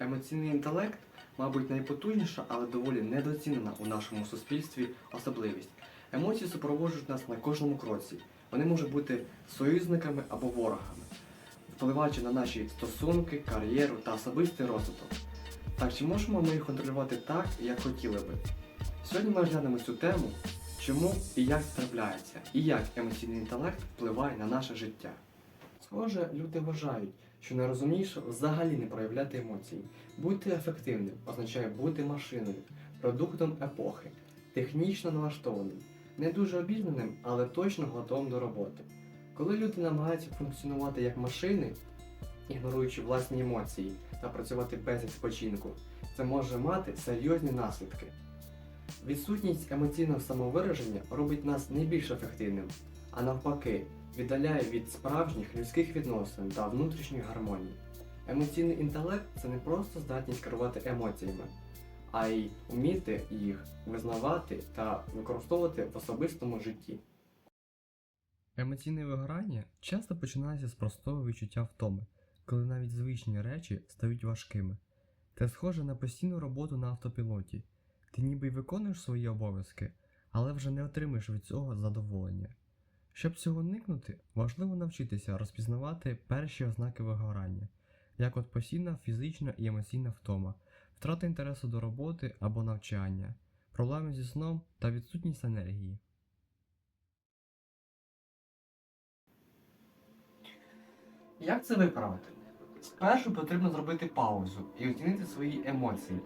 Емоційний інтелект, мабуть, найпотужніша, але доволі недооцінена у нашому суспільстві особливість. Емоції супроводжують нас на кожному кроці. Вони можуть бути союзниками або ворогами, впливаючи на наші стосунки, кар'єру та особистий розвиток. Так чи можемо ми їх контролювати так, як хотіли би? Сьогодні ми розглянемо цю тему, чому і як це трапляється, і як емоційний інтелект впливає на наше життя. Схоже, люди вважають, що найрозумніше взагалі не проявляти емоції. Бути ефективним означає бути машиною, продуктом епохи, технічно налаштованим, не дуже обізнаним, але точно готовим до роботи. Коли люди намагаються функціонувати як машини, ігноруючи власні емоції та працювати без відпочинку, це може мати серйозні наслідки. Відсутність емоційного самовираження робить нас не більш ефективним, а навпаки, віддаляє від справжніх людських відносин та внутрішньої гармонії. Емоційний інтелект це не просто здатність керувати емоціями, а й вміти їх визнавати та використовувати в особистому житті. Емоційне вигорання часто починається з простого відчуття втоми, коли навіть звичні речі стають важкими. Це схоже на постійну роботу на автопілоті. Ти ніби й виконуєш свої обов'язки, але вже не отримуєш від цього задоволення. Щоб цього уникнути, важливо навчитися розпізнавати перші ознаки вигорання, як от постійна фізична і емоційна втома, втрата інтересу до роботи або навчання, проблеми зі сном та відсутність енергії. Як це виправити? Спершу потрібно зробити паузу і оцінити свої емоції.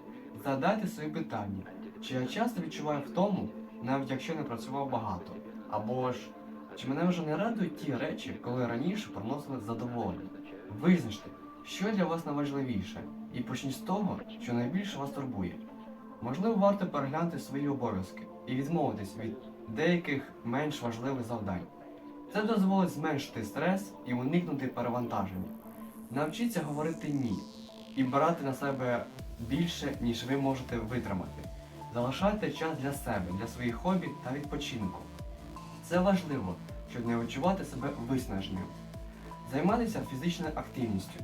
Задайте собі питання, чи я часто відчуваю втому, навіть якщо не працював багато, або ж чи мене вже не радують ті речі, коли раніше приносили задоволення. Визначте, що для вас найважливіше, і почніть з того, що найбільше вас турбує. Можливо, варто переглянути свої обов'язки і відмовитись від деяких менш важливих завдань. Це дозволить зменшити стрес і уникнути перевантаження. Навчіться говорити ні і брати на себе більше, ніж ви можете витримати. Залишайте час для себе, для своїх хобі та відпочинку. Це важливо, щоб не відчувати себе виснаженим. Займатися фізичною активністю.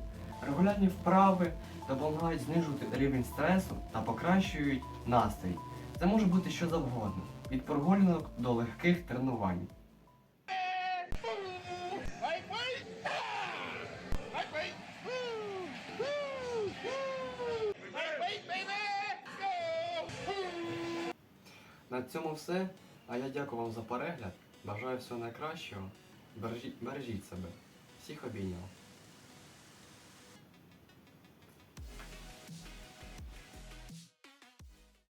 Регулярні вправи допомагають знижувати рівень стресу та покращують настрій. Це може бути що завгодно, від прогулянок до легких тренувань. На цьому все. А я дякую вам за перегляд. Бажаю всього найкращого. Бережіть, себе. Всіх обійняв.